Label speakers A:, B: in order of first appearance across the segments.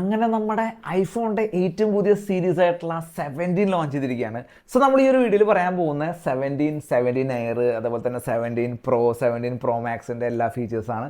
A: അങ്ങനെ നമ്മുടെ ഐഫോണിന്റെ ഏറ്റവും പുതിയ സീരീസ് ആയിട്ടുള്ള സെവന്റീൻ ലോഞ്ച് ചെയ്തിരിക്കുകയാണ്. സോ നമ്മൾ ഈ ഒരു വീഡിയോയിൽ പറയാൻ പോകുന്ന സെവന്റീൻ സെവന്റീൻ എയർ അതേപോലെ തന്നെ സെവന്റീൻ പ്രോ സെവന്റീൻ പ്രോ മാക്സിന്റെ എല്ലാ ഫീച്ചേഴ്സാണ്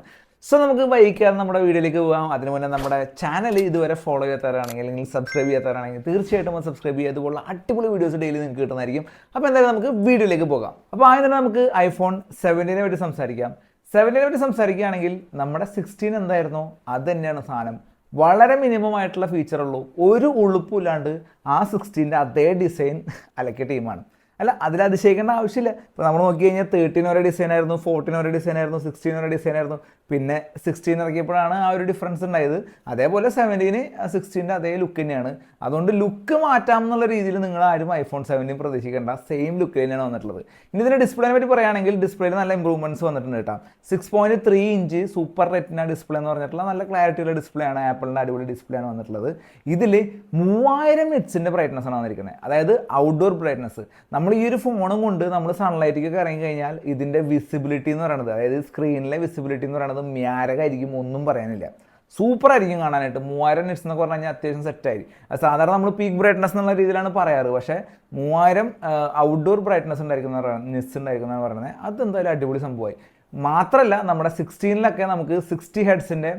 A: സോ നമുക്ക് വൈകാതെ നമ്മുടെ വീഡിയോയിലേക്ക് പോകാം. അതിന് മുന്നേ നമ്മുടെ ചാനൽ ഇതുവരെ ഫോളോ ചെയ്യാത്തവരാണെങ്കിൽ അല്ലെങ്കിൽ സബ്സ്ക്രൈബ് ചെയ്യാത്തവരാണെങ്കിൽ തീർച്ചയായിട്ടും അത് സബ്സ്ക്രൈബ് ചെയ്യുക. അതുപോലുള്ള അടിപൊളി വീഡിയോസ് ഡെയിലി നിങ്ങൾക്ക് കിട്ടുന്നതായിരിക്കും. അപ്പോൾ എന്തായാലും നമുക്ക് വീഡിയോയിലേക്ക് പോകാം. അപ്പോൾ ആദ്യം തന്നെ നമുക്ക് ഐഫോൺ സെവന്റീനെ പറ്റി സംസാരിക്കാം. സെവന്റീനെ പറ്റി സംസാരിക്കുകയാണെങ്കിൽ നമ്മുടെ സിക്സ്റ്റീൻ എന്തായിരുന്നോ? അത് തന്നെയാണ് സാധനം. വളരെ മിനിമം ആയിട്ടുള്ള ഫീച്ചർ ഉള്ളൂ. ഒരു ഉളുപ്പില്ലാണ്ട് ആ സിക്സ്റ്റീന്റെ അതേ ഡിസൈൻ അലക്കിയ ടീമാണ് അല്ല അതിൽ അതിശയിക്കേണ്ട ആവശ്യമില്ല. ഇപ്പോൾ നമ്മൾ നോക്കി കഴിഞ്ഞാൽ തേർട്ടീൻ ഒരേ ഡിസൈൻ ആയിരുന്നു ഫോർട്ടീൻ ഒരേ ഡിസൈൻ ആയിരുന്നു സിക്സ്റ്റീൻ ഒരേ ഡിസൈൻ ആയിരുന്നു. പിന്നെ സിക്സ്റ്റീൻ ഇറക്കിയപ്പോഴാണ് ആ ഒരു ഡിഫറൻസ് ഉണ്ടായത്. അതേപോലെ സെവന്റീന് സിക്സ്റ്റീന്റെ അതേ ലുക്ക് തന്നെയാണ്. അതുകൊണ്ട് ലുക്ക് മാറ്റാം എന്നുള്ള രീതിയിൽ നിങ്ങൾ ആരും ഐഫോൺ സെവന്റീൻ പ്രതീക്ഷിക്കേണ്ട. സെയിം ലുക്ക് തന്നെയാണ് വന്നിട്ടുള്ളത്. ഇനി ഇതിന്റെ ഡിസ്പ്ലേനെ പറ്റി പറയുകയാണെങ്കിൽ ഡിസ്പ്ലേയിൽ നല്ല ഇമ്പ്രൂവ്മെന്റ്സ് വന്നിട്ടുണ്ട് കേട്ടോ. Six point three inch super retina display എന്ന് പറഞ്ഞിട്ടുള്ള നല്ല ക്ലാരിറ്റിയുള്ള ഡിസ്പ്ലേ ആണ് ആപ്പിളിന്റെ അടിപൊളി ഡിസ്പ്ലേ ആണ് വന്നിട്ടുള്ളത്. ഇതിൽ മൂവായിരം നിറ്റ്സിന്റെ ബ്രൈറ്റ്നസ് ആണ് വന്നിരിക്കുന്നത്. അതായത് ഔട്ട്ഡോർ ബ്രൈറ്റ്നസ് നമ്മൾ ഈ ഒരു ഫോണും കൊണ്ട് നമ്മൾ സൺലൈറ്റിലേക്ക് ഇറങ്ങി കഴിഞ്ഞാൽ ഇതിന്റെ വിസിബിലിറ്റി എന്ന് പറയുന്നത് അതായത് സ്ക്രീനിലെ വിസിബിലിറ്റി എന്ന് പറയുന്നത് മ്യാരകായിരിക്കും ഒന്നും പറയാനില്ല. സൂപ്പർ ആയിരിക്കും കാണാനായിട്ട്. മൂവായിരം നിറ്റ്സ് എന്നൊക്കെ പറഞ്ഞു കഴിഞ്ഞാൽ അത്യാവശ്യം സെറ്റായി. സാധാരണ നമ്മൾ പീക്ക് ബ്രൈറ്റ്നസ് എന്നുള്ള രീതിയിലാണ് പറയാറ്. പക്ഷേ മൂവായിരം ഔട്ട്ഡോർ ബ്രൈറ്റ്നസ് ഉണ്ടായിരിക്കുന്ന നിറ്റ്സ് ഉണ്ടായിരിക്കുന്ന പറയുന്നത്. അത് എന്തായാലും അടിപൊളി സംഭവമായി മാത്രമല്ല നമ്മുടെ സിക്സ്റ്റീനിലൊക്കെ നമുക്ക് സിക്സ്റ്റി ഹെഡ്സിന്റെ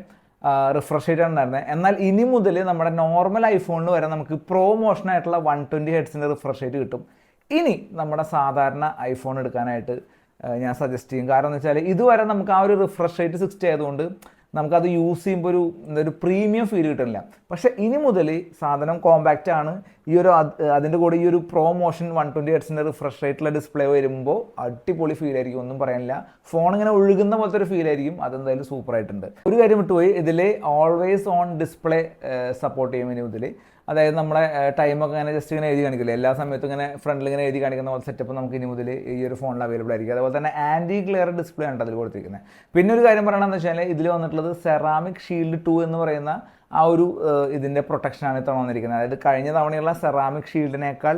A: റിഫ്രഷ് റേറ്റ് ഉണ്ടായിരുന്നത്. എന്നാൽ ഇനി മുതൽ നമ്മുടെ നോർമൽ ഐഫോണിൽ വരെ നമുക്ക് പ്രോ മോഷൻ ആയിട്ടുള്ള വൺ ട്വന്റി ഹെഡ്സിന്റെ റിഫ്രഷ് റേറ്റ് കിട്ടും. ഇനി നമ്മുടെ സാധാരണ ഐഫോൺ എടുക്കാനായിട്ട് ഞാൻ സജസ്റ്റ് ചെയ്യും. കാരണം എന്ന് വെച്ചാൽ ഇതുവരെ നമുക്ക് ആ ഒരു റിഫ്രഷ് റേറ്റ് സിക്സ്റ്റി ആയതുകൊണ്ട് നമുക്കത് യൂസ് ചെയ്യുമ്പോൾ ഒരു ഒരു പ്രീമിയം ഫീൽ കിട്ടുന്നില്ല. പക്ഷേ ഇനി മുതൽ സാധനം കോമ്പാക്റ്റ് ആണ്. ഈ ഒരു അതിന്റെ കൂടെ ഈ ഒരു പ്രൊമോഷൻ വൺ ട്വന്റി ഹെഡ്സിന്റെ റിഫ്രഷ് റേറ്റിലെ ഡിസ്പ്ലേ വരുമ്പോൾ അടിപൊളി ഫീൽ ആയിരിക്കും ഒന്നും പറയാനില്ല. ഫോൺ ഇങ്ങനെ ഒഴുകുന്ന പോലത്തെ ഒരു ഫീൽ ആയിരിക്കും അതെന്തായാലും സൂപ്പർ ആയിട്ടുണ്ട്. ഒരു കാര്യം വിട്ടുപോയി ഇതിൽ ഓൾവേസ് ഓൺ ഡിസ്പ്ലേ സപ്പോർട്ട് ചെയ്യും ഇനി ഇതിൽ അതായത് നമ്മുടെ ടൈമൊക്കെ ഇങ്ങനെ ജസ്റ്റ് ഇങ്ങനെ എഴുതി കാണിക്കില്ല? എല്ലാ സമയത്തും ഇങ്ങനെ ഫ്രണ്ടിൽ ഇങ്ങനെ എഴുതി കാണിക്കുന്ന പോലെ സെറ്റപ്പ് നമുക്ക് ഇനി മുതൽ ഈ ഒരു ഫോണിൽ അവൈലബിൾ ആയിരിക്കും. അതുപോലെ തന്നെ ആന്റി ക്ലിയർ ഡിസ്പ്ലേ ആണ് അതിൽ കൊടുത്തിരിക്കുന്നത് പിന്നെ ഒരു കാര്യം പറയണമെന്ന് വെച്ചാൽ ഇതിൽ വന്നിട്ടുള്ളത് സെറാമിക് ഷീൽഡ് ടു എന്ന് പറയുന്ന ആ ഒരു ഇതിന്റെ പ്രൊട്ടക്ഷനാണ് ഇത്തവണ വന്നിരിക്കുന്നത്. അതായത് കഴിഞ്ഞ തവണയുള്ള സെറാമിക് ഷീൽഡിനേക്കാൾ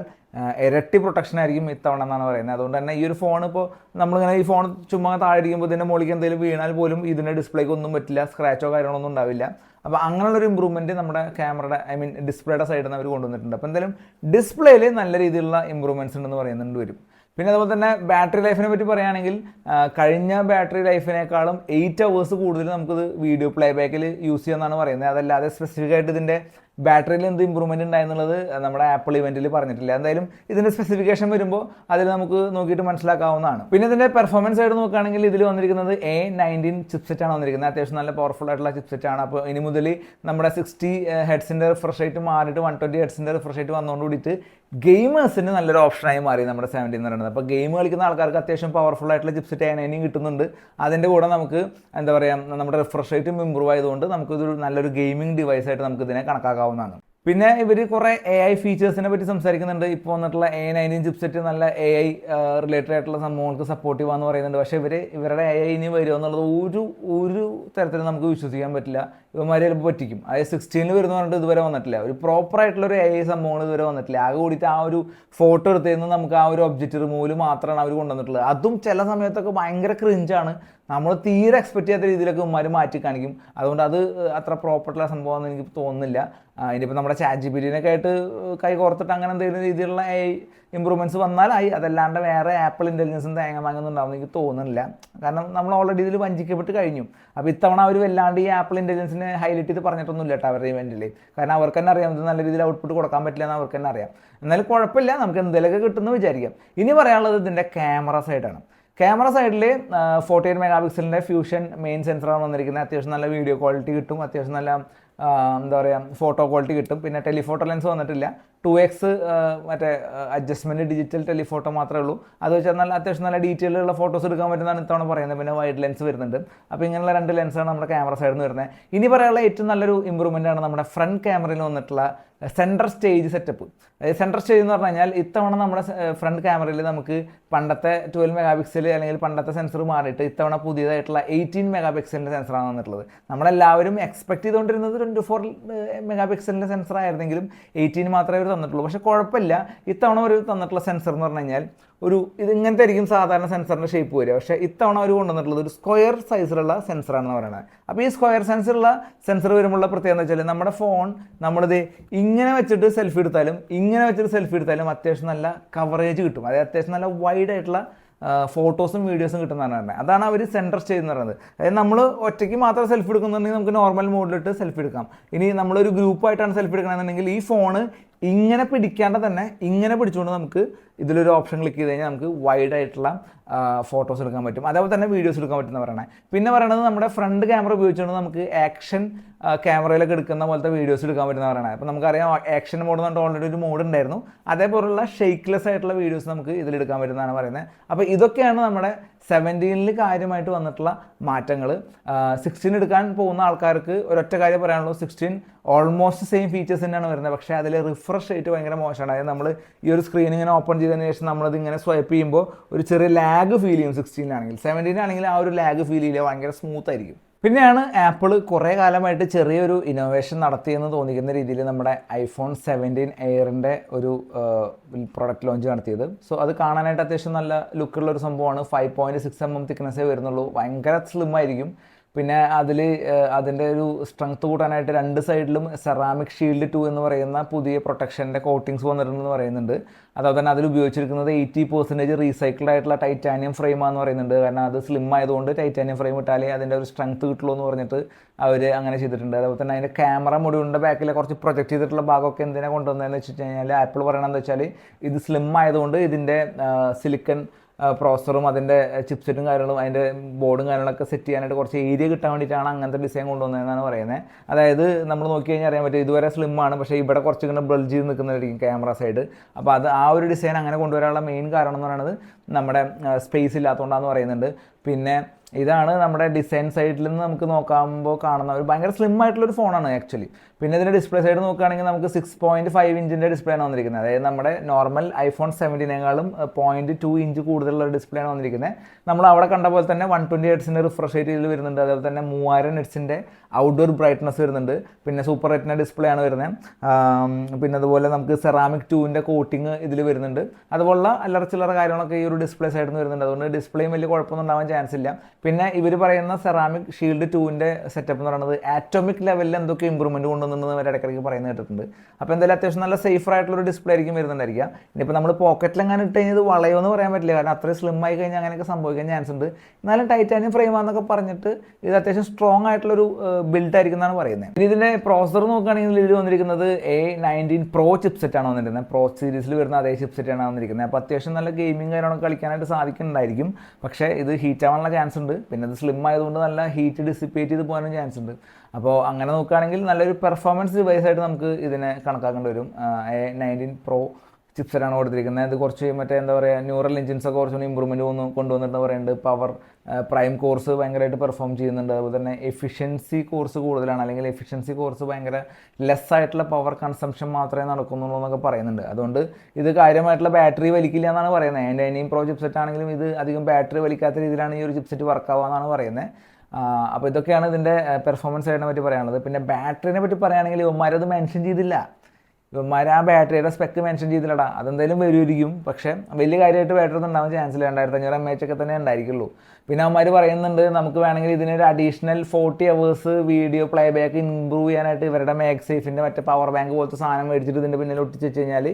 A: ഇരട്ടി പ്രൊട്ടക്ഷൻ ആയിരിക്കും ഇത്തവണ എന്നാണ് പറയുന്നത്. അതുകൊണ്ട് തന്നെ ഈ ഒരു ഫോൺ ഇപ്പോൾ നമ്മളിങ്ങനെ ഈ ഫോൺ ചുമ്മാ താഴെ ഇരിക്കുമ്പോൾ ഇതിന്റെ മുകളിലേക്ക് എന്തെങ്കിലും വീണാൽ പോലും ഇതിന്റെ ഡിസ്പ്ലേക്ക് ഒന്നും പറ്റില്ല സ്ക്രാച്ചോ കാര്യങ്ങളൊന്നും ഉണ്ടാവില്ല. അപ്പോൾ അങ്ങനെയുള്ളൊരു ഇമ്പ്രൂവ്മെന്റ് നമ്മുടെ ക്യാമറയുടെ ഐ മീൻ ഡിസ്പ്ലേയുടെ സൈഡിൽ നിന്ന് അവർ കൊണ്ടുവന്നിട്ടുണ്ട്. അപ്പോൾ എന്തായാലും ഡിസ്പ്ലേയിൽ നല്ല രീതിയിലുള്ള ഇമ്പ്രൂവ്മെന്റ്സ് ഉണ്ടെന്ന് പറയുന്നുണ്ട് വരും. പിന്നെ അതുപോലെ തന്നെ ബാറ്ററി ലൈഫിനെ പറ്റി പറയുകയാണെങ്കിൽ കഴിഞ്ഞ ബാറ്ററി ലൈഫിനേക്കാളും എയ്റ്റ് അവേഴ്സ് കൂടുതൽ നമുക്കിത് വീഡിയോ പ്ലേ ബാക്കിൽ യൂസ് ചെയ്യാമെന്നാണ് പറയുന്നത്. അതല്ലാതെ സ്പെസിഫിക് ആയിട്ട് ഇതിന്റെ ബാറ്ററിയിൽ എന്ത് ഇമ്പ്രൂവ്മെന്റ് ഉണ്ടായെന്നുള്ളത് നമ്മുടെ ആപ്പിൾ ഇവന്റിൽ പറഞ്ഞിട്ടില്ല. എന്തായാലും ഇതിന്റെ സ്പെസിഫിക്കേഷൻ വരുമ്പോൾ അതിൽ നമുക്ക് നോക്കിയിട്ട് മനസ്സിലാക്കാവുന്നതാണ്. പിന്നെ ഇതിന്റെ പെർഫോമൻസ് ആയിട്ട് നോക്കുകയാണെങ്കിൽ ഇതിൽ വന്നിരിക്കുന്നത് എ നയന്റീൻ ചിപ്സെറ്റ് ആണ് വന്നിരിക്കുന്നത്. അത്യാവശ്യം നല്ല പവർഫുൾ ആയിട്ടുള്ള ചിപ്സെറ്റ് ആണ്. അപ്പോൾ ഇനി മുതൽ നമ്മുടെ സിക്സ്റ്റി ഹെഡ്സിന്റെ റിഫ്രഷ് റേറ്റ് മാറിയിട്ട് വൺ ട്വന്റി ഹെഡ്സിന്റെ റിഫ്രഷ് റേറ്റ് വന്നുകൊണ്ട് കൂടിയിട്ട് ഗെയിമേഴ്സിന് നല്ലൊരു ഓപ്ഷനായി മാറി നമ്മുടെ സെവന്റി എന്ന് പറയുന്നത്. അപ്പോൾ ഗെയിം കളിക്കുന്ന ആൾക്കാർക്ക് അത്യാവശ്യം പവർഫുൾ ആയിട്ടുള്ള ചിപ്സെറ്റ് അതിനും കിട്ടുന്നുണ്ട്. അതിന്റെ കൂടെ നമുക്ക് എന്താ പറയുക നമ്മുടെ റിഫ്രഷ് റേറ്റും ഇമ്പ്രൂവ് ആയതുകൊണ്ട് നമുക്കിതൊരു നല്ലൊരു ഗെയിമിംഗ് ഡിവൈസ് ആയിട്ട് നമുക്ക് ഇതിനെ കണക്കാക്കാവുന്നതാണ് പിന്നെ ഇവർ കുറേ എ ഐ ഫീച്ചേഴ്സിനെ പറ്റി സംസാരിക്കുന്നുണ്ട്. ഇപ്പോൾ വന്നിട്ടുള്ള എ നയന്റീൻ ചിപ്സെറ്റ് നല്ല എ ഐ റിലേറ്റഡ് ആയിട്ടുള്ള സംഭവങ്ങൾക്ക് സപ്പോർട്ടീവ് ആണെന്ന് പറയുന്നുണ്ട്. പക്ഷേ ഇവർ ഇവരുടെ എ ഐ ഇനി വരുമോ എന്നുള്ളത് ഒരു ഒരു തരത്തിലും നമുക്ക് വിശ്വസിക്കാൻ പറ്റില്ല. ഇവന്മാർ ചിലപ്പോൾ പറ്റിക്കും. അതായത് സിക്സ്റ്റീനിൽ വരുന്ന പറഞ്ഞിട്ട് ഇതുവരെ വന്നിട്ടില്ല. ഒരു പ്രോപ്പർ ആയിട്ടുള്ള ഒരു എ ഐ സംഭവങ്ങൾ ഇതുവരെ വന്നിട്ടില്ല. ആകെ കൂടിയിട്ട് ആ ഒരു ഫോട്ടോ എടുത്തതിന് നമുക്ക് ആ ഒരു ഒബ്ജക്റ്റ് റിമൂവൽ മാത്രമാണ് അവർ കൊണ്ടുവന്നിട്ടുള്ളത്. അതും ചില സമയത്തൊക്കെ ഭയങ്കര ക്രിഞ്ചാണ് നമ്മൾ തീരെ എക്സ്പെക്ട് ചെയ്യാത്ത രീതിയിലൊക്കെ ഉമ്മാർ മാറ്റി കാണിക്കും. അതുകൊണ്ട് അത് അത്ര പ്രോപ്പർട്ടുള്ള സംഭവമാണെന്ന് എനിക്ക് തോന്നുന്നില്ല. ഇനിയിപ്പോൾ നമ്മുടെ ചാറ്റ് ജി ആയിട്ട് കൈ കോർത്തിട്ട് അങ്ങനെ എന്തെങ്കിലും രീതിയിലുള്ള ഇമ്പ്രൂവ്മെന്റ്സ് വന്നാലായി. അതല്ലാണ്ട് വേറെ ആപ്പിൾ ഇന്റലിജൻസും തേങ്ങ വാങ്ങുന്നുണ്ടാവും എനിക്ക് തോന്നുന്നില്ല. കാരണം നമ്മൾ ഓൾറെഡി ഇതിൽ വഞ്ചിക്കപ്പെട്ട് കഴിഞ്ഞു. അപ്പോൾ ഇത്തവണ അവർ വല്ലാണ്ട് ഈ ആപ്പിൾ ഇന്റലിജൻസിനെ ഹൈലൈറ്റ് ചെയ്ത് പറഞ്ഞിട്ടൊന്നുമില്ല കേട്ടോ അവരുടെ ഇവന്റിൽ കാരണം അവർക്ക് തന്നെ അറിയാം ഇത് നല്ല രീതിയിൽ ഔട്ട്പുട്ട് കൊടുക്കാൻ പറ്റില്ല എന്ന് അവർക്ക് തന്നെ അറിയാം. എന്നാലും കുഴപ്പമില്ല നമുക്ക് എന്തെങ്കിലുമൊക്കെ കിട്ടുമെന്ന് വിചാരിക്കാം. ഇനി പറയാനുള്ളത് ഇതിന്റെ ക്യാമറ സൈഡാണ് ക്യാമറ സൈഡിൽ ഫോർട്ടി എയ്റ്റ് മെഗാ പിക്സലിന്റെ ഫ്യൂഷൻ മെയിൻ സെൻസറാണ് വന്നിരിക്കുന്നത്. അത്യാവശ്യം നല്ല വീഡിയോ ക്വാളിറ്റി കിട്ടും അത്യാവശ്യം നല്ല എന്താ പറയുക ഫോട്ടോ ക്വാളിറ്റി കിട്ടും. പിന്നെ ടെലിഫോട്ടോ ലെൻസ് വന്നിട്ടില്ല. ടു എക്സ് മറ്റേ അഡ്ജസ്റ്റ്മെന്റ് ഡിജിറ്റൽ ടെലിഫോട്ടോ മാത്രമേ ഉള്ളൂ. അത് വെച്ചാൽ നല്ല അത്യാവശ്യം നല്ല ഡീറ്റെയിലുള്ള ഫോട്ടോസ് എടുക്കാൻ പറ്റുന്നതാണ് ഇത്തവണ പറയുന്നത്. പിന്നെ വൈഡ് ലെൻസ് വരുന്നുണ്ട്. അപ്പോൾ ഇങ്ങനെയുള്ള രണ്ട് ലെൻസാണ് നമ്മുടെ ക്യാമറ സൈഡിൽ നിന്ന് വരുന്നത്. ഇനി പറയാനുള്ള ഏറ്റവും നല്ലൊരു ഇമ്പ്രൂവ്മെന്റ് ആണ് നമ്മുടെ ഫ്രണ്ട് ക്യാമറയിൽ വന്നിട്ടുള്ള സെൻട്രൽ സ്റ്റേജ് സെറ്റപ്പ് അതായത് സെൻട്രൽ സ്റ്റേജ് എന്ന് പറഞ്ഞു കഴിഞ്ഞാൽ ഇത്തവണ നമ്മുടെ ഫ്രണ്ട് ക്യാമറയിൽ നമുക്ക് പണ്ടത്തെ ട്വൽവ് മെഗാ പിക്സൽ അല്ലെങ്കിൽ പണ്ടത്തെ സെൻസർ മാറിയിട്ട് ഇത്തവണ പുതിയതായിട്ടുള്ള എയ്റ്റീൻ മെഗാ പിക്സലിന്റെ സെൻസറാണ് വന്നിട്ടുള്ളത്. നമ്മളെല്ലാവരും എക്സ്പെക്ട് ചെയ്തുകൊണ്ടിരുന്നത് ട്വന്റി ഫോർ മെഗാ പിക്സലിന്റെ സെൻസർ ആയിരുന്നെങ്കിലും എയ്റ്റീൻ മാത്രമേ അവർ തന്നിട്ടുള്ളൂ. പക്ഷേ കുഴപ്പമില്ല. ഇത്തവണ ഒരു തന്നിട്ടുള്ള സെൻസർ എന്ന് പറഞ്ഞു കഴിഞ്ഞാൽ ഒരു ഇത് ഇങ്ങനത്തെ ആയിരിക്കും സാധാരണ സെൻസറിന്റെ ഷേപ്പ് വരിക. പക്ഷേ ഇത്തവണ അവർ കൊണ്ടുവന്നിട്ടുള്ളത് ഒരു സ്ക്വയർ സൈസിലുള്ള സെൻസറാണെന്ന് പറയുന്നത് അപ്പോൾ ഈ സ്ക്വയർ സെൻസറുള്ള സെൻസർ വരുമ്പോഴുള്ള പ്രത്യേകത എന്ന് വെച്ചാൽ നമ്മുടെ ഫോൺ നമ്മളിത് ഇങ്ങനെ വെച്ചിട്ട് സെൽഫി എടുത്താലും ഇങ്ങനെ വെച്ചിട്ട് സെൽഫി എടുത്താലും അത്യാവശ്യം നല്ല കവറേജ് കിട്ടും. അതായത് അത്യാവശ്യം നല്ല വൈഡ് ആയിട്ടുള്ള ഫോട്ടോസും വീഡിയോസും കിട്ടുന്നതാണ് പറഞ്ഞത്. അതാണ് അവർ സെന്റർ ചെയ്യുന്ന പറയുന്നത്. അതായത് നമ്മൾ ഒറ്റയ്ക്ക് മാത്രം സെൽഫി എടുക്കുന്നുണ്ടെങ്കിൽ നമുക്ക് നോർമൽ മോഡിലിട്ട് സെൽഫി എടുക്കാം. ഇനി നമ്മളൊരു ഗ്രൂപ്പായിട്ടാണ് സെൽഫി എടുക്കണമെന്നുണ്ടെങ്കിൽ ഈ ഫോണ് ഇങ്ങനെ പിടിക്കാണ്ട് തന്നെ ഇങ്ങനെ പിടിച്ചുകൊണ്ട് നമുക്ക് ഇതിലൊരു ഓപ്ഷൻ ക്ലിക്ക് ചെയ്ത് കഴിഞ്ഞാൽ നമുക്ക് വൈഡ് ആയിട്ടുള്ള ഫോട്ടോസ് എടുക്കാൻ പറ്റും. അതേപോലെ തന്നെ വീഡിയോസ് എടുക്കാൻ പറ്റുന്ന പറയണേ. പിന്നെ പറയണത് നമ്മുടെ ഫ്രണ്ട് ക്യാമറ ഉപയോഗിച്ചുകൊണ്ട് നമുക്ക് ആക്ഷൻ ക്യാമറയിലൊക്കെ എടുക്കുന്ന പോലത്തെ വീഡിയോസ് എടുക്കാൻ പറ്റുന്ന പറയണേ. അപ്പോൾ നമുക്കറിയാം ആക്ഷൻ മോഡ് എന്ന് പറഞ്ഞിട്ട് ഓൾറെഡി ഒരു മോഡ് ഉണ്ടായിരുന്നു. അതേപോലുള്ള ഷെയ്ക്ക്ലെസ് ആയിട്ടുള്ള വീഡിയോസ് നമുക്ക് ഇതിലെടുക്കാൻ പറ്റുന്നതാണ് പറയുന്നത്. അപ്പോൾ ഇതൊക്കെയാണ് നമ്മുടെ സെവന്റീനിൽ കാര്യമായിട്ട് വന്നിട്ടുള്ള മാറ്റങ്ങൾ. സിക്സ്റ്റീൻ എടുക്കാൻ പോകുന്ന ആൾക്കാർക്ക് ഒരൊറ്റ കാര്യം പറയാനുള്ളൂ. സിക്സ്റ്റീൻ ഓൾമോസ്റ്റ് സെയിം ഫീച്ചേഴ്സ് തന്നെയാണ് വരുന്നത്. പക്ഷേ അതിൽ റിഫ്രഷ് റേറ്റ് ഭയങ്കര മോശമാണ്. അതായത് നമ്മൾ ഈ ഒരു സ്ക്രീൻ ഇങ്ങനെ ഓപ്പൺ ചെയ്തതിന് ശേഷം നമ്മളത് ഇങ്ങനെ സ്വൈപ്പ് ചെയ്യുമ്പോൾ ഒരു ചെറിയ ലാഗ് ഫീൽ ചെയ്യും സിക്സ്റ്റീനാണെങ്കിൽ സെവന്റീനാണെങ്കിൽ ആ ഒരു ലാഗ് ഫീൽ ചെയ്യില്ല ഭയങ്കര സ്മൂത്ത് ആയിരിക്കും. പിന്നെയാണ് ആപ്പിൾ കുറേ കാലമായിട്ട് ചെറിയൊരു ഇന്നോവേഷൻ നടത്തിയെന്ന് തോന്നിക്കുന്ന രീതിയിൽ നമ്മുടെ ഐഫോൺ സെവന്റീൻ എയറിന്റെ ഒരു പ്രൊഡക്റ്റ് ലോഞ്ച് നടത്തിയത്. സോ അത് കാണാനായിട്ട് അത്യാവശ്യം നല്ല ലുക്കുള്ള ഒരു സംഭവമാണ്. Five point six M M തിക്നെസ്സേ വരുന്നുള്ളൂ. ഭയങ്കര സ്ലിം ആയിരിക്കും. പിന്നെ അതിൽ അതിന്റെ ഒരു സ്ട്രെങ്ത് കൂട്ടാനായിട്ട് രണ്ട് സൈഡിലും സെറാമിക് ഷീൽഡ് ടു എന്ന് പറയുന്ന പുതിയ പ്രൊട്ടക്ഷന്റെ കോട്ടിങ്സ് വന്നിട്ടുണ്ടെന്ന് പറയുന്നുണ്ട്. അതുപോലെ തന്നെ അതിൽ ഉപയോഗിച്ചിരിക്കുന്നത് എയ്റ്റി പെർസെന്റേജ് റീസൈക്കിൾഡ് ആയിട്ടുള്ള ടൈറ്റാനിയം ഫ്രെയിമാന്ന് പറയുന്നുണ്ട്. കാരണം അത് സ്ലിം ആയതുകൊണ്ട് ടൈറ്റാനിയം ഫ്രെയിം ഇട്ടാലേ അതിന്റെ ഒരു സ്ട്രെങ്ത് കിട്ടുള്ളൂ എന്ന് പറഞ്ഞിട്ട് അവർ അങ്ങനെ ചെയ്തിട്ടുണ്ട്. അതുപോലെ തന്നെ അതിന്റെ ക്യാമറ മുടിയുടെ ബാക്കിൽ കുറച്ച് പ്രൊജക്റ്റ് ചെയ്തിട്ടുള്ള ഭാഗമൊക്കെ എന്തിനാണ് കൊണ്ടുവന്നതെന്ന് വെച്ച് കഴിഞ്ഞാൽ ആപ്പിൾ പറയണമെന്ന് വെച്ചാൽ ഇത് സ്ലിം ആയതുകൊണ്ട് ഇതിന്റെ സിലിക്കൺ പ്രോസറും അതിന്റെ ചിപ്സെറ്റും കാര്യങ്ങളും അതിന്റെ ബോർഡും കാര്യങ്ങളൊക്കെ സെറ്റ് ചെയ്യാനായിട്ട് കുറച്ച് ഏരിയ കിട്ടാൻ വേണ്ടിയിട്ടാണ് അങ്ങനത്തെ ഡിസൈൻ കൊണ്ടുവന്നതെന്നാണ് പറയുന്നത് അതായത് നമ്മൾ നോക്കി കഴിഞ്ഞാൽ അറിയാൻ പറ്റും ഇതുവരെ സ്ലിം ആണ് പക്ഷേ ഇവിടെ കുറച്ച് ഇങ്ങനെ ബ്ലഡ് ചെയ്ത് നിൽക്കുന്നതായിരിക്കും ക്യാമറ സൈഡ് അപ്പോൾ അത് ആ ഒരു ഡിസൈൻ അങ്ങനെ കൊണ്ടുവരാനുള്ള മെയിൻ കാരണം എന്ന് പറയുന്നത് നമ്മുടെ സ്പേസ് ഇല്ലാത്തതുകൊണ്ടാണെന്ന് പറയുന്നുണ്ട്. പിന്നെ ഇതാണ് നമ്മുടെ ഡിസൈൻ സൈഡിൽ നിന്ന് നമുക്ക് നോക്കാമ്പോൾ കാണുന്ന ഒരു ഭയങ്കര സ്ലിം ആയിട്ടുള്ള ഒരു ഫോണാണ് ആക്ച്വലി പിന്നെ ഇതിന്റെ ഡിസ്പ്ലേ സൈഡ് നോക്കുകയാണെങ്കിൽ നമുക്ക് സിക്സ് പോയിന്റ് ഫൈവ് ഇഞ്ചിന്റെ ഡിസ്പ്ലേ ആണ് വന്നിരിക്കുന്നത്. അതായത് നമ്മുടെ നോർമൽ ഐഫോൺ സെവന്റീനേക്കാളും പോയിന്റ് ടു ഇഞ്ച് കൂടുതലുള്ള ഡിസ്പ്ലേ ആണ് വന്നിരിക്കുന്നത്. നമ്മൾ അവിടെ കണ്ട പോലെ തന്നെ വൺ ട്വന്റി ഹെഡ്സിന്റെ റിഫ്രഷ് റേറ്റ് ഇതിൽ വരുന്നുണ്ട്. അതുപോലെ തന്നെ മൂവായിരം ഹെഡ്സിന്റെ ഔട്ട്ഡോർ ബ്രൈറ്റ്നസ് വരുന്നുണ്ട്. പിന്നെ സൂപ്പർ റെറ്റിന ഡിസ്പ്ലേ ആണ് വരുന്നത്. പിന്നെ അതുപോലെ നമുക്ക് സെറാമിക് ടൂവിന്റെ കോട്ടിങ് ഇതിൽ വരുന്നുണ്ട്. അതുപോലുള്ള അല്ലറ ചില്ലറ കാര്യങ്ങളൊക്കെ ഈ ഒരു ഡിസ്പ്ലേ സൈഡിൽ നിന്ന് വരുന്നുണ്ട്. അതുകൊണ്ട് ഡിസ്പ്ലേയും വലിയ കുഴപ്പമൊന്നും ഉണ്ടാവാൻ ചാൻസ് ഇല്ല. പിന്നെ ഇവർ പറയുന്ന സെറാമിക് ഷീൽഡ് ടൂവിന്റെ സെറ്റപ്പ് എന്ന് പറയുന്നത് ആറ്റോമിക് ലെവലിൽ എന്തൊക്കെ ഇമ്പ്രൂവ്മെന്റ് കൊണ്ടുവന്നിട്ടുണ്ടെന്ന് വരെ ഇടയ്ക്കിടയ്ക്ക് പറയുന്നത് കേട്ടിട്ടുണ്ട്. അപ്പോൾ എന്തായാലും അത്യാവശ്യം നല്ല സേഫർ ആയിട്ടുള്ള ഒരു ഡിസ്പ്ലേ ആയിരിക്കും വരുന്നുണ്ടായിരിക്കുക. ഇനിയിപ്പോൾ നമ്മൾ പോക്കറ്റിലെങ്ങനെ ഇട്ട് കഴിഞ്ഞാൽ ഇത് വളയുമെന്ന് പറയാൻ പറ്റില്ല. കാരണം അത്രയും സ്ലിം ആയി കഴിഞ്ഞാൽ അങ്ങനെയൊക്കെ സംഭവിക്കാൻ ചാൻസ് ഉണ്ട്. എന്നാലും ടൈറ്റാനിയം ഫ്രെയിം ആണെന്നൊക്കെ പറഞ്ഞിട്ട് ഇത് അത്യാവശ്യം സ്ട്രോങ് ആയിട്ടുള്ളൊരു ബിൽഡ് ആയിരിക്കും എന്നാണ് പറയുന്നത്. ഇനി ഇതിന്റെ പ്രോസർ നോക്കുകയാണെങ്കിൽ ഇതിൽ വന്നിരിക്കുന്നത് എ നയന്റീൻ പ്രോ ചിപ്സെറ്റ് ആണ് വന്നിരിക്കുന്നത്. പ്രോ സീരീസിൽ വരുന്ന അതേ ചിപ്സെറ്റ് ആണ് വന്നിരിക്കുന്നത്. അപ്പോൾ അത്യാവശ്യം നല്ല ഗെയിമിംഗ് കാര്യങ്ങളൊക്കെ കളിക്കാനായിട്ട് സാധിക്കുന്നുണ്ടായിരിക്കും. പക്ഷേ ഇത് ഹീറ്റ് ആവാനുള്ള ചാൻസ് ഉണ്ട്. പിന്നെ അത് സ്ലിം ആയതുകൊണ്ട് നല്ല ഹീറ്റ് ഡിസിപ്പേറ്റ് ചെയ്ത് പോകാനും ചാൻസ് ഉണ്ട്. അപ്പോൾ അങ്ങനെ നോക്കുകയാണെങ്കിൽ നല്ലൊരു പെർഫോമൻസ് ഡിവൈസ് ആയിട്ട് നമുക്ക് ഇതിനെ കണക്കാക്കേണ്ടി വരും. എ നയന്റീൻ പ്രോ ആണ് കൊടുത്തിരിക്കുന്നത്. ഇത് കുറച്ച് മറ്റേ എന്താ പറയുക ന്യൂറൽ എഞ്ചിൻസ് ഒക്കെ കുറച്ചുകൂടി ഇമ്പ്രൂവ്മെന്റ് വന്ന് കൊണ്ടുവന്നിട്ട് പറയുന്നുണ്ട്. പവർ പ്രൈം കോഴ്സ് ഭയങ്കരമായിട്ട് പെർഫോം ചെയ്യുന്നുണ്ട്. അതുപോലെ തന്നെ എഫിഷ്യൻസി കോഴ്സ് കൂടുതലാണ്. അല്ലെങ്കിൽ എഫിഷ്യൻസി കോഴ്സ് ഭയങ്കര ലെസ് ആയിട്ടുള്ള പവർ കൺസംഷൻ മാത്രമേ നടക്കുന്നുള്ളൂ എന്നൊക്കെ പറയുന്നുണ്ട്. അതുകൊണ്ട് ഇത് കാര്യമായിട്ടുള്ള ബാറ്ററി വലിക്കില്ല എന്നാണ് പറയുന്നത്. എന്റെ ഇനിയും പ്രോ ചിപ്സെറ്റ് ആണെങ്കിലും ഇത് അധികം ബാറ്ററി വലിക്കാത്ത രീതിയിലാണ് ഈ ഒരു ചിപ്സെറ്റ് വർക്ക് ആവുക എന്നാണ് പറയുന്നത്. അപ്പോൾ ഇതൊക്കെയാണ് ഇതിന്റെ പെർഫോമൻസ് ആയിട്ടിനെ പറ്റി പറയാനുള്ളത്. പിന്നെ ബാറ്ററിനെ പറ്റി പറയുകയാണെങ്കിൽ ഇവന്മാരത് മെൻഷൻ ചെയ്തില്ല. ഇവന്മാർ ആ ബാറ്ററിയുടെ സ്പെക്ക് മെൻഷൻ ചെയ്തില്ലടാ. അതെന്തായാലും വരുമായിരിക്കും. പക്ഷേ വലിയ കാര്യമായിട്ട് ബാറ്ററി ഒന്നും ഉണ്ടാവാൻ ചാൻസ് ഇല്ല. രണ്ടായിരത്തി അഞ്ഞൂറ് എം എച്ച് ഒക്കെ തന്നെ ഉണ്ടായിരിക്കുള്ളൂ. പിന്നെ അവന്മാർ പറയുന്നുണ്ട് നമുക്ക് വേണമെങ്കിൽ ഇതിനൊരു additional forty hours video play back improve ചെയ്യാനായിട്ട് ഇവരുടെ മാക് സേഫിന്റെ മറ്റേ പവർ ബാങ്ക് പോലത്തെ സാധനം മേടിച്ചിട്ട് ഇതിന്റെ പിന്നിൽ ഒട്ടിച്ച് വെച്ച് കഴിഞ്ഞാൽ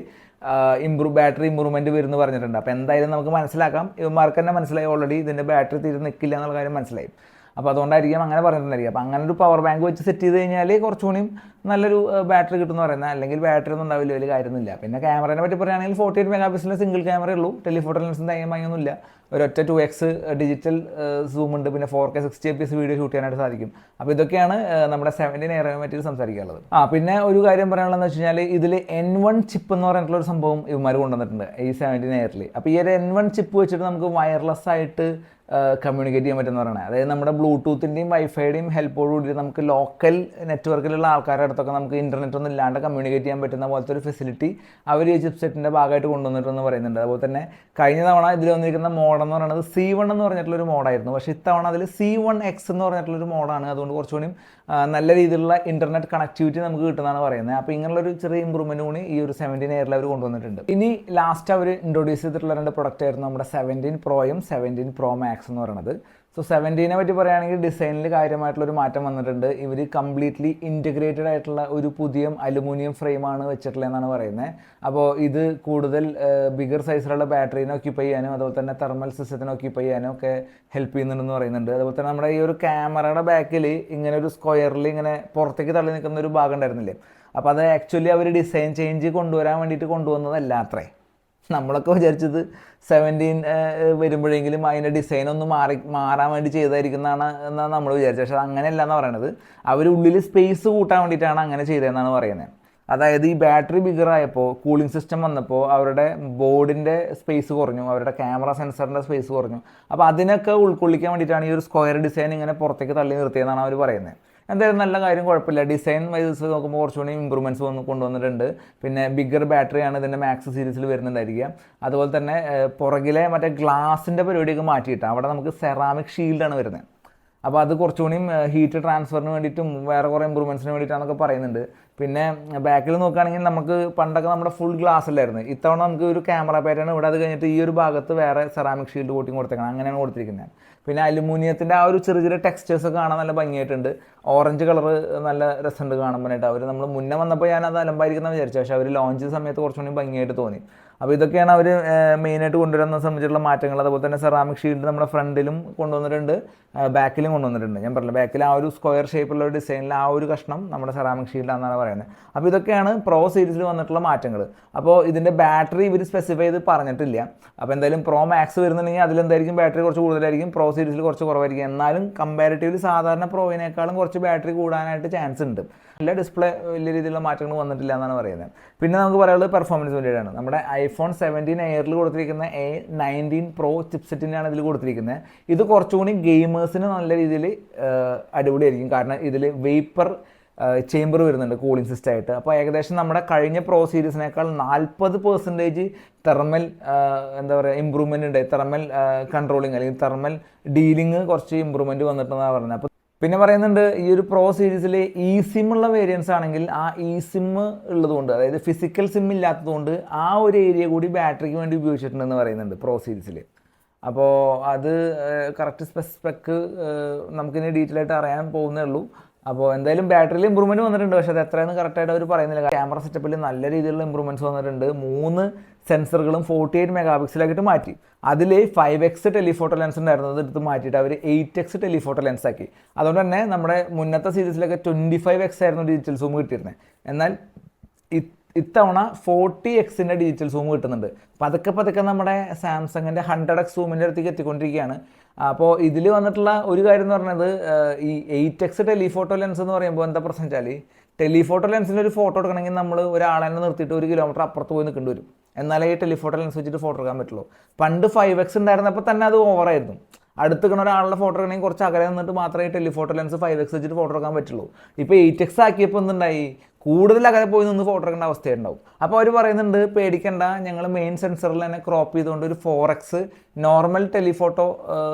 A: ഇമ്പ്രൂവ് ബാറ്ററി ഇമ്പ്രൂവ്മെന്റ് വരുമെന്ന് പറഞ്ഞിട്ടുണ്ട്. അപ്പോൾ എന്തായാലും നമുക്ക് മനസ്സിലാക്കാം. ഇവന്മാർക്ക് തന്നെ മനസ്സിലായി. ഓൾറെഡി ഇതിന്റെ ബാറ്ററി തീരെ നിൽക്കില്ല എന്നുള്ള കാര്യം മനസ്സിലായി. അപ്പോൾ അതുകൊണ്ടായിരിക്കും അങ്ങനെ പറഞ്ഞിട്ടുണ്ടായിരിക്കും അപ്പോൾ അങ്ങനെ ഒരു പവർ ബാങ്ക് വെച്ച് സെറ്റ് ചെയ്ത് കഴിഞ്ഞാൽ കുറച്ചുകൂടി നല്ലൊരു ബാറ്ററി കിട്ടുമെന്ന് പറയുന്നത് അല്ലെങ്കിൽ ബാറ്ററി ഒന്നും ഉണ്ടാവില്ല വലിയ കാര്യമൊന്നുമില്ല. പിന്നെ ക്യാമറയെ പറ്റി പറയുകയാണെങ്കിൽ ഫോർട്ടി എയ്റ്റ് മെഗാ പിക്സലിന്റെ സിംഗിൾ ക്യാമറ ഉള്ളൂ ടെലിഫോട്ടോ ലെൻസിന്റെ ഭയങ്കരമൊന്നുമില്ല ഒരൊറ്റ ടു എക്സ് ഡിജിറ്റൽ സൂം ഉണ്ട്. പിന്നെ four K sixty F video shoot ചെയ്യാനായിട്ട് സാധിക്കും. അപ്പോൾ ഇതൊക്കെയാണ് നമ്മുടെ സെവന്റീൻ എയറിനെ പറ്റി സംസാരിക്കാനുള്ളത്. ആ പിന്നെ ഒരു കാര്യം പറയാനുള്ളതെന്ന് വെച്ച് കഴിഞ്ഞാൽ ഇതിൽ എൻ വൺ ചിപ്പ് എന്ന് പറഞ്ഞിട്ടുള്ള ഒരു സംഭവം ഇവന്മാർ കൊണ്ടുവന്നിട്ടുണ്ട് ഈ സെവന്റീൻ എയറിൽ അപ്പോൾ ഈ ഒരു എൻ വൺ ചിപ്പ് വെച്ചിട്ട് നമുക്ക് വയർലെസ് ആയിട്ട് കമ്മ്യൂണിക്കേറ്റ് ചെയ്യാൻ പറ്റുന്ന പറയുന്നത്. അതായത് നമ്മുടെ ബ്ലൂടൂത്തിന്റെയും വൈഫൈയുടെയും ഹെൽപ്പോടുകൂടി നമുക്ക് ലോക്കൽ നെറ്റ്വർക്കിലുള്ള ആൾക്കാരുടെ ഇടത്തൊക്കെ നമുക്ക് ഇന്റർനെറ്റ് ഒന്നും ഇല്ലാണ്ട് കമ്മ്യൂണിക്കേറ്റ് ചെയ്യാൻ പറ്റുന്ന പോലത്തെ ഒരു ഫെസിലിറ്റി അവർ ഈ ചിപ്സെറ്റിന്റെ ഭാഗമായിട്ട് കൊണ്ടുവന്നിട്ടെന്ന് പറയുന്നുണ്ട്. അതുപോലെ തന്നെ കഴിഞ്ഞ തവണ ഇതിൽ വന്നിരിക്കുന്ന മോഡ് എന്ന് പറയുന്നത് സി വൺ എന്ന് പറഞ്ഞിട്ടുള്ളൊരു മോഡായിരുന്നു പക്ഷേ ഇത്തവണ അതിൽ സി വൺ എക്സ് എന്ന് പറഞ്ഞിട്ടുള്ളൊരു മോഡാണ് അതുകൊണ്ട് കുറച്ചുകൂടി നല്ല രീതിയിലുള്ള ഇന്റർനെറ്റ് കണക്ടിവിറ്റി നമുക്ക് കിട്ടുന്നതാണ് പറയുന്നത്. അപ്പോൾ ഇങ്ങനെയുള്ളൊരു ചെറിയ ഇമ്പ്രൂവ്മെന്റ് കൂടി ഈ ഒരു സെവന്റീൻ എയറിൽ അവർ കൊണ്ടുവന്നിട്ടുണ്ട്. ഇനി ലാസ്റ്റ് അവർ ഇൻട്രൊഡ്യൂസ് ചെയ്തിട്ടുള്ള രണ്ട് പ്രൊഡക്റ്റ് ആയിരുന്നു നമ്മുടെ സെവന്റീൻ പ്രോയും സെവന്റീൻ പ്രോ മാക്സ് എന്ന് പറയുന്നത്. സോ സെവന്റീനെ പറ്റി പറയുകയാണെങ്കിൽ ഡിസൈനിൽ കാര്യമായിട്ടുള്ളൊരു മാറ്റം വന്നിട്ടുണ്ട്. ഇവർ കംപ്ലീറ്റ്ലി ഇന്റഗ്രേറ്റഡ് ആയിട്ടുള്ള ഒരു പുതിയ അലുമിനിയം ഫ്രെയിമാണ് വെച്ചിട്ടുള്ളതെന്നാണ് പറയുന്നത് അപ്പോൾ ഇത് കൂടുതൽ ബിഗർ സൈസിലുള്ള ബാറ്ററീനെ ഒക്യുപ്പൈ ചെയ്യാനും അതുപോലെ തന്നെ തെർമൽ സിസ്റ്റത്തിനെ ഒക്യുപ്പൈ ചെയ്യാനും ഒക്കെ ഹെൽപ്പ് ചെയ്യുന്നുണ്ടെന്ന് പറയുന്നുണ്ട്. അതുപോലെ തന്നെ നമ്മുടെ ഈ ഒരു ക്യാമറയുടെ ബാക്കിൽ ഇങ്ങനെ ഒരു സ്ക്വയറിൽ ഇങ്ങനെ പുറത്തേക്ക് തള്ളി നിൽക്കുന്ന ഒരു ഭാഗം ഉണ്ടായിരുന്നില്ലേ? അപ്പോൾ അത് ആക്ച്വലി അവർ ഡിസൈൻ ചേഞ്ച് കൊണ്ടുവരാൻ വേണ്ടിയിട്ട് കൊണ്ടുവന്നതല്ല അത്രേ. നമ്മളൊക്കെ വിചാരിച്ചത് സെവന്റീൻ വരുമ്പോഴെങ്കിലും അതിന്റെ ഡിസൈൻ ഒന്ന് മാറി മാറാൻ വേണ്ടി ചെയ്തായിരിക്കുന്നതാണ് എന്നാണ് നമ്മൾ വിചാരിച്ചത്. പക്ഷേ അങ്ങനെയല്ല എന്ന് പറയണത്. അവർ ഉള്ളിൽ സ്പേസ് കൂട്ടാൻ വേണ്ടിയിട്ടാണ് അങ്ങനെ ചെയ്തതെന്നാണ് പറയുന്നത് അതായത് ഈ ബാറ്ററി ബിഗർ ആയപ്പോൾ കൂളിംഗ് സിസ്റ്റം വന്നപ്പോൾ അവരുടെ ബോർഡിന്റെ സ്പേസ് കുറഞ്ഞു അവരുടെ ക്യാമറ സെൻസറിന്റെ സ്പേസ് കുറഞ്ഞു. അപ്പോൾ അതിനൊക്കെ ഉൾക്കൊള്ളിക്കാൻ വേണ്ടിയിട്ടാണ് ഈ ഒരു സ്ക്വയർ ഡിസൈൻ ഇങ്ങനെ പുറത്തേക്ക് തള്ളി നിർത്തിയതെന്നാണ് അവർ പറയുന്നത് എന്തായാലും നല്ല കാര്യം കുഴപ്പമില്ല. ഡിസൈൻ വൈസ് നോക്കുമ്പോൾ കുറച്ചുകൂടി ഇമ്പ്രൂവ്മെന്റ്സ് വന്ന് കൊണ്ടുവന്നിട്ടുണ്ട്. പിന്നെ ബിഗർ ബാറ്ററിയാണ് ഇതിന്റെ മാക്സ് സീരീസിൽ വരുന്നുണ്ടായിരിക്കുക. അതുപോലെ തന്നെ പുറകിലെ മറ്റേ ഗ്ലാസിന്റെ പരിപാടിയൊക്കെ മാറ്റിയിട്ട്. അവിടെ നമുക്ക് സെറാമിക് ഷീൽഡാണ് വരുന്നത്. അപ്പോൾ അത് കുറച്ചുകൂടിയും ഹീറ്റ് ട്രാൻസ്ഫറിന് വേണ്ടിയിട്ടും വേറെ കുറേ ഇമ്പ്രൂവ്മെന്റ്സിന് വേണ്ടിയിട്ടാണെന്നൊക്കെ പറയുന്നുണ്ട്. പിന്നെ ബാക്കിൽ നോക്കുകയാണെങ്കിൽ നമുക്ക് പണ്ടൊക്കെ നമ്മുടെ ഫുൾ ഗ്ലാസ് അല്ലായിരുന്നു. ഇത്തവണ നമുക്ക് ഒരു ക്യാമറ പാറ്റേൺ ഇവിടെ അത് കഴിഞ്ഞിട്ട് ഈ ഒരു ഭാഗത്ത് വേറെ സെറാമിക് ഷീൽഡ് കോട്ടിങ് കൊടുത്തേക്കണം. അങ്ങനെയാണ് കൊടുത്തിരിക്കുന്നത്. പിന്നെ അലുമിനിയത്തിന്റെ ആ ഒരു ചെറിയ ചെറിയ ടെക്സ്റ്റേഴ്സ് കാണാൻ നല്ല ഭംഗിയായിട്ടുണ്ട്. ഓറഞ്ച് കളർ നല്ല രസമുണ്ട് കാണുമ്പോഴായിട്ട് അവർ നമ്മൾ മുന്നേ വന്നപ്പോൾ ഞാൻ അത് അലമ്പായിരിക്കുന്ന വിചാരിച്ചു. പക്ഷേ അവർ ലോഞ്ച് സമയത്ത് കുറച്ചുകൂടി ഭംഗിയായിട്ട് തോന്നി. അപ്പോൾ ഇതൊക്കെയാണ് അവർ മെയിനായിട്ട് കൊണ്ടുവരുന്നത് സംബന്ധിച്ചുള്ള മാറ്റങ്ങൾ. അതുപോലെ തന്നെ സെറാമിക് ഷീൽഡ് നമ്മുടെ ഫ്രണ്ടിലും കൊണ്ടുവന്നിട്ടുണ്ട് ബാക്കിലും കൊണ്ടുവന്നിട്ടുണ്ട്. ഞാൻ പറഞ്ഞില്ല ബാക്കിൽ ആ ഒരു സ്ക്വയർ ഷേപ്പുള്ള ഒരു ഡിസൈനിൽ ആ ഒരു കഷ്ണം നമ്മുടെ സെറാമിക് ഷീൽഡാണെന്നാണ് പറയുന്നത്. അപ്പോൾ ഇതൊക്കെയാണ് പ്രോ സീരീസിൽ വന്നിട്ടുള്ള മാറ്റങ്ങൾ അപ്പോൾ ഇതിന്റെ ബാറ്ററി ഇവർ സ്പെസിഫൈ ചെയ്ത് പറഞ്ഞിട്ടില്ല. അപ്പോൾ എന്തായാലും പ്രോ മാക്സ് വരുന്നുണ്ടെങ്കിൽ അതിലെന്തായിരിക്കും ബാറ്ററി കുറച്ച് കൂടുതലായിരിക്കും പ്രോ സീരീസിൽ കുറച്ച് കുറവായിരിക്കും. എന്നാലും കമ്പാരിറ്റീവ്ലി സാധാരണ പ്രോയിനേക്കാളും കുറച്ച് ബാറ്ററി കൂടാനായിട്ട് ചാൻസ് ഉണ്ട്. നല്ല ഡിസ്പ്ലേ വലിയ രീതിയിലുള്ള മാറ്റങ്ങൾ വന്നിട്ടില്ല എന്നാണ് പറയുന്നത്. പിന്നെ നമുക്ക് പറയാനുള്ളത് പെർഫോമൻസ് വേണ്ടിയിട്ടാണ്. നമ്മുടെ ഐഫോൺ സെവന്റീൻ എയറിൽ കൊടുത്തിരിക്കുന്ന എ നയന്റീൻ പ്രോ ചിപ്സെറ്റിനാണ് ഇതിൽ കൊടുത്തിരിക്കുന്നത്. ഇത് കുറച്ചുകൂടി ഗെയിമേഴ്സിന് നല്ല രീതിയിൽ അടിപൊളിയായിരിക്കും. കാരണം ഇതിൽ വേപ്പർ ചേംബർ വരുന്നുണ്ട് കൂളിംഗ് സിസ്റ്റം ആയിട്ട്. അപ്പോൾ ഏകദേശം നമ്മുടെ കഴിഞ്ഞ പ്രോ സീരീസിനേക്കാൾ നാൽപ്പത് പെർസെന്റേജ് തെർമൽ എന്താ പറയുക ഇമ്പ്രൂവ്മെന്റ് ഉണ്ട്. തെർമൽ കൺട്രോളിങ് അല്ലെങ്കിൽ തെർമൽ ഡീലിങ് കുറച്ച് ഇമ്പ്രൂവ്മെന്റ് വന്നിട്ടുണ്ടെന്നാണ് പറയുന്നത്. അപ്പോൾ പിന്നെ പറയുന്നുണ്ട് ഈ ഒരു പ്രോ സീരീസിൽ ഇ സിം ഉള്ള വേരിയൻസ് ആണെങ്കിൽ ആ ഇ സിം ഉള്ളതുകൊണ്ട് അതായത് ഫിസിക്കൽ സിം ഇല്ലാത്തതുകൊണ്ട് ആ ഒരു ഏരിയ കൂടി ബാറ്ററിക്ക് വേണ്ടി ഉപയോഗിച്ചിട്ടുണ്ടെന്ന് പറയുന്നുണ്ട് പ്രോ സീരീസിൽ അപ്പോൾ അത് കറക്റ്റ് സ്പെസിഫിക് നമുക്കിനി ഡീറ്റെയിൽ ആയിട്ട് അറിയാൻ പോകുന്നേ ഉള്ളൂ. അപ്പോൾ എന്തായാലും ബാറ്ററിയിൽ ഇമ്പ്രൂവ്മെന്റ് വന്നിട്ടുണ്ട്. പക്ഷേ അത് എത്രയെന്ന് കറക്റ്റായിട്ട് അവർ പറയുന്നില്ല. ക്യാമറ സെറ്റപ്പിൽ നല്ല രീതിയിലുള്ള ഇമ്പ്രൂവ്മെന്റ്സ് വന്നിട്ടുണ്ട്. മൂന്ന് സെൻസറുകളും ഫോർട്ടി എയ്റ്റ് മെഗാ മാറ്റി. അതിൽ ഫൈവ് എക്സ് ടെലിഫോട്ടോ ലെൻസ് ഉണ്ടായിരുന്നത് എടുത്ത് മാറ്റിയിട്ട് അവർ എയ്റ്റ് എക്സ് ടെലിഫോട്ടോ ലെൻസ് ആക്കി. അതുകൊണ്ട് തന്നെ നമ്മുടെ മുന്നത്തെ സീരീസിലൊക്കെ ട്വന്റി ഫൈവ് എക്സ് ആയിരുന്നു ഡിജിറ്റൽ സൂം കിട്ടിയിരുന്നത് എന്നാൽ ഇത്തവണ ഫോർട്ടി എക്സിന്റെ ഡിജിറ്റൽ സൂം കിട്ടുന്നുണ്ട്. പതുക്കെ പതുക്കെ നമ്മുടെ സാംസങ്ങിന്റെ ഹൺഡ്രഡ് എക്സ് സൂമിന്റെ അടുത്തേക്ക് എത്തിക്കൊണ്ടിരിക്കുകയാണ്. അപ്പോൾ ഇതിൽ വന്നിട്ടുള്ള ഒരു കാര്യം എന്ന് പറഞ്ഞത് ഈ എയ്റ്റ് എക്സ് ടെലിഫോട്ടോ ലെൻസ് എന്ന് പറയുമ്പോൾ എന്താ പ്രശ്നം വെച്ചാൽ ടെലിഫോട്ടോ ലെൻസിൽ ഒരു ഫോട്ടോ എടുക്കണമെങ്കിൽ നമ്മൾ ഒരാളെ നിർത്തിയിട്ട് ഒരു കിലോമീറ്റർ അപ്പുറത്ത് പോയി നിൽക്കേണ്ടി വരും. എന്നാലേ ഈ ടെലിഫോട്ടോ ലെൻസ് വെച്ചിട്ട് ഫോട്ടോ എടുക്കാൻ പറ്റുള്ളൂ. പണ്ട് ഫൈവ് എക്സ് ഉണ്ടായിരുന്നപ്പോൾ തന്നെ അത് ഓവറായിരുന്നു അടുത്ത് നിൽക്കുന്ന ഒരാളുടെ ഫോട്ടോ എടുക്കണമെങ്കിൽ കുറച്ച് അകലെ നിന്നിട്ട് മാത്രമേ ടെലിഫോട്ടോ ലെൻസ് ഫൈവ് എക്സ് വെച്ചിട്ട് ഫോട്ടോ എടുക്കാൻ പറ്റുള്ളൂ. ഇപ്പോൾ എയ്റ്റ് എക്സ് ആക്കിയപ്പോൾ എന്തുണ്ടായി? കൂടുതൽ അകലെ പോയി നിന്ന് ഫോട്ടോ എടുക്കേണ്ട അവസ്ഥയുണ്ടാവും. അപ്പോൾ അവർ പറയുന്നുണ്ട് പേടിക്കണ്ട ഞങ്ങൾ മെയിൻ സെൻസറിൽ തന്നെ ക്രോപ്പ് ചെയ്തുകൊണ്ട് ഒരു four X normal telephoto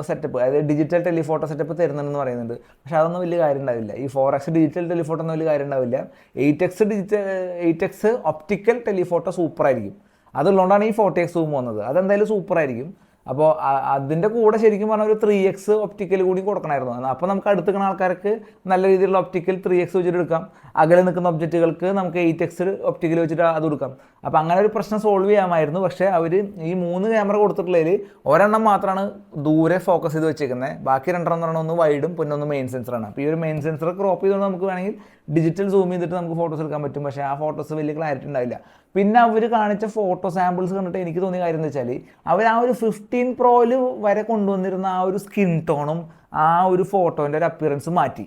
A: setup അതായത് ഡിജിറ്റൽ ടെലിഫോട്ടോ സെറ്റപ്പ് തരുന്നുണ്ടെന്ന് പറയുന്നുണ്ട്. പക്ഷേ അതൊന്നും വലിയ കാര്യം ഉണ്ടാവില്ല. ഈ ഫോർ എക്സ് ഡിജിറ്റൽ ടെലിഫോട്ടോ ഒന്നും വലിയ കാര്യം ഉണ്ടാവില്ല. Eight X digital eight X optical telephoto സൂപ്പറായിരിക്കും അതുള്ളതുകൊണ്ടാണ് ഈ ഫോർട്ടി എക്സ് സൂം വന്നത്. അതെന്തായാലും സൂപ്പർ ആയിരിക്കും. അപ്പോൾ അതിന്റെ കൂടെ ശരിക്കും പറഞ്ഞാൽ ഒരു ത്രീ എക്സ് ഒപ്റ്റിക്കൽ കൂടി കൊടുക്കണമായിരുന്നു അപ്പോൾ നമുക്ക് അടുത്ത് നിൽക്കുന്ന ആൾക്കാർക്ക് നല്ല രീതിയിലുള്ള ഒപ്റ്റിക്കൽ ത്രീ എക്സ് വെച്ചിട്ട് എടുക്കാം. അകലെ നിൽക്കുന്ന ഒബ്ജക്റ്റുകൾക്ക് നമുക്ക് എയ്റ്റ് എക്സ് ഒപ്റ്റിക്കൽ വെച്ചിട്ട് അത് കൊടുക്കാം. അപ്പോൾ അങ്ങനെ ഒരു പ്രശ്നം സോൾവ് ചെയ്യാമായിരുന്നു. പക്ഷേ അവർ ഈ മൂന്ന് ക്യാമറ കൊടുത്തിട്ടുള്ളതിൽ ഒരെണ്ണം മാത്രമാണ് ദൂരെ ഫോക്കസ് ചെയ്ത് വെച്ചേക്കുന്നത് ബാക്കി രണ്ടെണ്ണം എന്ന് പറഞ്ഞാൽ ഒന്ന് വൈഡും പിന്നെ ഒന്ന് മെയിൻ സെൻസറാണ് അപ്പോൾ ഈ ഒരു മെയിൻ സെൻസർ ക്രോപ്പ് ചെയ്തുകൊണ്ട് നമുക്ക് വേണമെങ്കിൽ ഡിജിറ്റൽ സൂം ചെയ്തിട്ട് നമുക്ക് ഫോട്ടോസ് എടുക്കാൻ പറ്റും. പക്ഷേ ആ ഫോട്ടോസ് വലിയ ക്ലാരിറ്റി ഉണ്ടാവില്ല. പിന്നെ അവർ കാണിച്ച ഫോട്ടോ സാമ്പിൾസ് കണ്ടിട്ട് എനിക്ക് തോന്നിയ കാര്യം എന്ന് വെച്ചാൽ അവർ ആ ഒരു ഫിഫ്റ്റീൻ പ്രോയിൽ വരെ കൊണ്ടുവന്നിരുന്ന ആ ഒരു സ്കിൻ ടോണും ആ ഒരു ഫോട്ടോന്റെ ഒരു അപ്പിയറൻസ് മാറ്റി.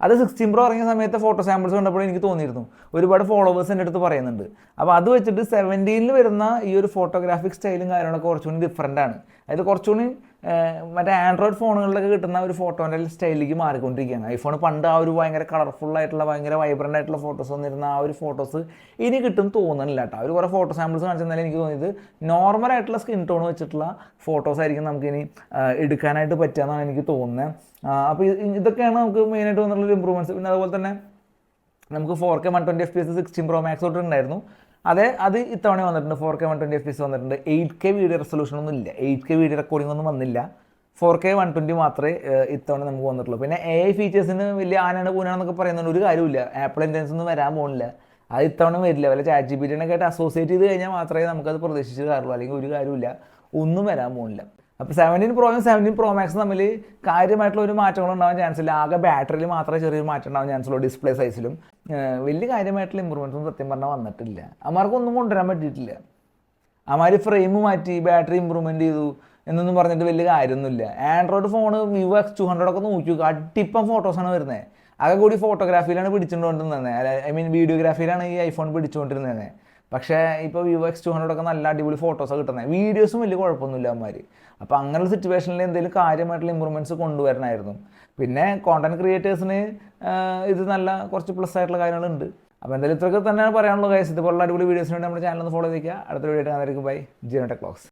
A: അത് സിക്സ്റ്റീൻ പ്രോ ഇറങ്ങിയ സമയത്ത് ഫോട്ടോ സാമ്പിൾസ് കണ്ടപ്പോൾ എനിക്ക് തോന്നിയിരുന്നു. ഒരുപാട് ഫോളോവേഴ്സ് എന്റെ അടുത്ത് പറയുന്നുണ്ട്. അപ്പോൾ അത് വെച്ചിട്ട് സെവന്റീനിൽ വരുന്ന ഈ ഒരു ഫോട്ടോഗ്രാഫിക് സ്റ്റൈലും കാര്യങ്ങളൊക്കെ കുറച്ചുകൂടി ഡിഫറെന്റ് ആണ്. അതായത് കുറച്ചുകൂടി മറ്റേ ആൻഡ്രോയിഡ് ഫോണുകളിലൊക്കെ കിട്ടുന്ന ഒരു ഫോട്ടോന്റെ സ്റ്റൈലിലേക്ക് മാറിക്കൊണ്ടിരിക്കുകയാണ്. ഐഫോൺ പണ്ട് ആ ഒരു ഭയങ്കര കളർഫുൾ ആയിട്ടുള്ള ഭയങ്കര വൈബ്രന്റ് ആയിട്ടുള്ള ഫോട്ടോസ് വന്നിരുന്ന ആ ഒരു ഫോട്ടോസ് ഇനി കിട്ടും തോന്നുന്നില്ല കേട്ടോ അവർ കുറേ ഫോട്ടോ സാമ്പിൾസ് കാണിച്ചെന്നാലും എനിക്ക് തോന്നിയത് നോർമൽ ആയിട്ടുള്ള സ്കിൻ ടോൺ വെച്ചിട്ടുള്ള ഫോട്ടോസ് ആയിരിക്കും നമുക്കിനി എടുക്കാനായിട്ട് പറ്റുക എന്നാണ് എനിക്ക് തോന്നുന്നത്. അപ്പോൾ ഇതൊക്കെയാണ് നമുക്ക് മെയിനായിട്ട് വന്നിട്ടുള്ള ഇമ്പ്രൂവ്മെന്റ്സ് പിന്നെ അതുപോലെ തന്നെ നമുക്ക് four K one twenty F P S sixteen pro max തൊട്ട് ഉണ്ടായിരുന്നു അതെ അത് ഇത്തവണ വന്നിട്ടുണ്ട്. Four K one twenty F S വന്നിട്ടുണ്ട്. എയ്റ്റ് കെ വീഡിയോ റെസൊല്യൂഷൻ ഒന്നും ഇല്ല. എയ്റ്റ് കെ വീഡിയോ റെക്കോർഡിംഗ് ഒന്നും വന്നില്ല. ഫോർ കെ വൺ ട്വന്റി മാത്രമേ ഇത്തവണ നമുക്ക് വന്നിട്ടുള്ളൂ. പിന്നെ എ ഐ ഫീച്ചേഴ്സിന് വലിയ ആനാണ് പൂനാണെന്നൊക്കെ പറയുന്നുണ്ട്. ഒരു കാര്യമില്ല ആപ്പിൾ ഇന്റൻസ് ഒന്നും വരാൻ പോകുന്നില്ല. അത് ഇത്തവണ വരില്ല. വല്ല ചാറ്റ് ജി പി ആയിട്ട് അസോസിയേറ്റ് ചെയ്ത് കഴിഞ്ഞാൽ മാത്രമേ നമുക്കത് പ്രതീക്ഷിച്ച് കാര്യമുള്ളൂ അല്ലെങ്കിൽ ഒരു കാര്യമില്ല ഒന്നും വരാൻ പോകുന്നില്ല. അപ്പോൾ സെവന്റീൻ പ്രോയും സെവന്റീൻ പ്രോ മാക്സും തമ്മിൽ കാര്യമായിട്ടുള്ള ഒരു മാറ്റങ്ങൾ ഉണ്ടാവാൻ ചാൻസ് ഇല്ല. ആകെ ബാറ്ററിയിൽ മാത്രമേ ചെറിയൊരു മാറ്റം ഉണ്ടാവാൻ ചാൻസ് ഉള്ളൂ ഡിസ്പ്ലേ സൈസിലും വലിയ കാര്യമായിട്ടുള്ള ഇമ്പ്രൂവ്മെന്റ്സും സത്യം പറഞ്ഞാൽ വന്നിട്ടില്ല. അമാർക്ക് ഒന്നും കൊണ്ടുവരാൻ പറ്റിയിട്ടില്ല. അമാര് ഫ്രെയിം മാറ്റി ബാറ്ററി ഇമ്പ്രൂവ്മെന്റ് ചെയ്തു എന്നൊന്നും പറഞ്ഞിട്ട് വലിയ കാര്യമൊന്നുമില്ല. Android phone Vivo X two hundred ഒക്കെ നോക്കി നോക്കുക അടിപ്പം ഫോട്ടോസാണ് വരുന്നത് അതൊക്കെ കൂടി ഫോട്ടോഗ്രാഫിയിലാണ് പിടിച്ചുകൊണ്ടിരുന്നത് ഐ മീൻ വീഡിയോഗ്രാഫിയിലാണ് ഈ ഐഫോൺ പിടിച്ചുകൊണ്ടിരുന്നത് പക്ഷേ ഇപ്പോൾ വിവോ എക്സ് ടു ഹൺഡ്രഡ് ഒക്കെ നല്ല അടിപൊളി ഫോട്ടോസൊക്കെ കിട്ടുന്നത് വീഡിയോസും വലിയ കുഴപ്പമൊന്നുമില്ല അവന്മാർ അപ്പോൾ അങ്ങനെയുള്ള സിറ്റുവേഷനിൽ എന്തെങ്കിലും കാര്യമായിട്ടുള്ള ഇമ്പ്രൂവ്മെന്റ്സ് കൊണ്ടുവരണമായിരുന്നു പിന്നെ കോണ്ടന്റ് ക്രിയേറ്റേഴ്സിന് ഇത് നല്ല കുറച്ച് പ്ലസ് ആയിട്ടുള്ള കാര്യങ്ങളുണ്ട്. അപ്പോൾ എന്തായാലും ഇത്രയൊക്കെ തന്നെയാണ് പറയാനുള്ളത് ഗൈസ് ഇതുപോലുള്ള അടിപൊളി വീഡിയോസിന് വേണ്ടി നമ്മുടെ ചാനൽ ഒന്ന് ഫോളോ ചെയ്യുക അടുത്ത വീഡിയോ ആയിട്ട് ബൈ ജിയോ ടെക് ക്ലോക്സ്